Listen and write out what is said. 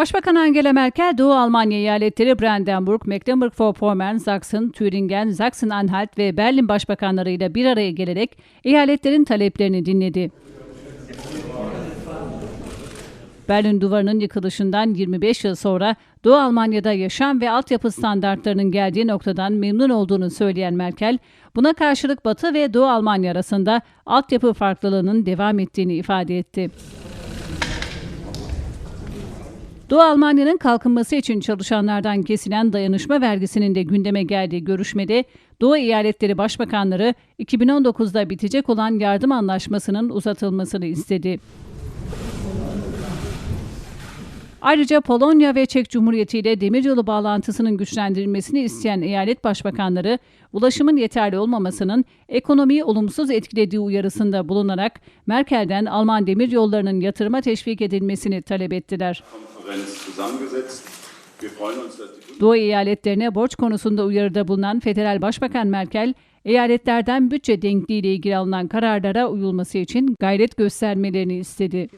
Başbakan Angela Merkel, Doğu Almanya eyaletleri Brandenburg, Mecklenburg-Vorpommern, Sachsen, Thüringen, Sachsen-Anhalt ve Berlin başbakanlarıyla bir araya gelerek eyaletlerin taleplerini dinledi. Berlin Duvarı'nın yıkılışından 25 yıl sonra Doğu Almanya'da yaşam ve altyapı standartlarının geldiği noktadan memnun olduğunu söyleyen Merkel, buna karşılık Batı ve Doğu Almanya arasında altyapı farklılığının devam ettiğini ifade etti. Doğu Almanya'nın kalkınması için çalışanlardan kesilen dayanışma vergisinin de gündeme geldiği görüşmede Doğu eyaletleri başbakanları 2019'da bitecek olan yardım anlaşmasının uzatılmasını istedi. Ayrıca Polonya ve Çek Cumhuriyeti ile demiryolu bağlantısının güçlendirilmesini isteyen eyalet başbakanları, ulaşımın yeterli olmamasının ekonomiyi olumsuz etkilediği uyarısında bulunarak Merkel'den Alman demiryollarının yatırıma teşvik edilmesini talep ettiler. Doğu eyaletlerine borç konusunda uyarıda bulunan Federal Başbakan Merkel, eyaletlerden bütçe denkliği ile ilgili alınan kararlara uyulması için gayret göstermelerini istedi.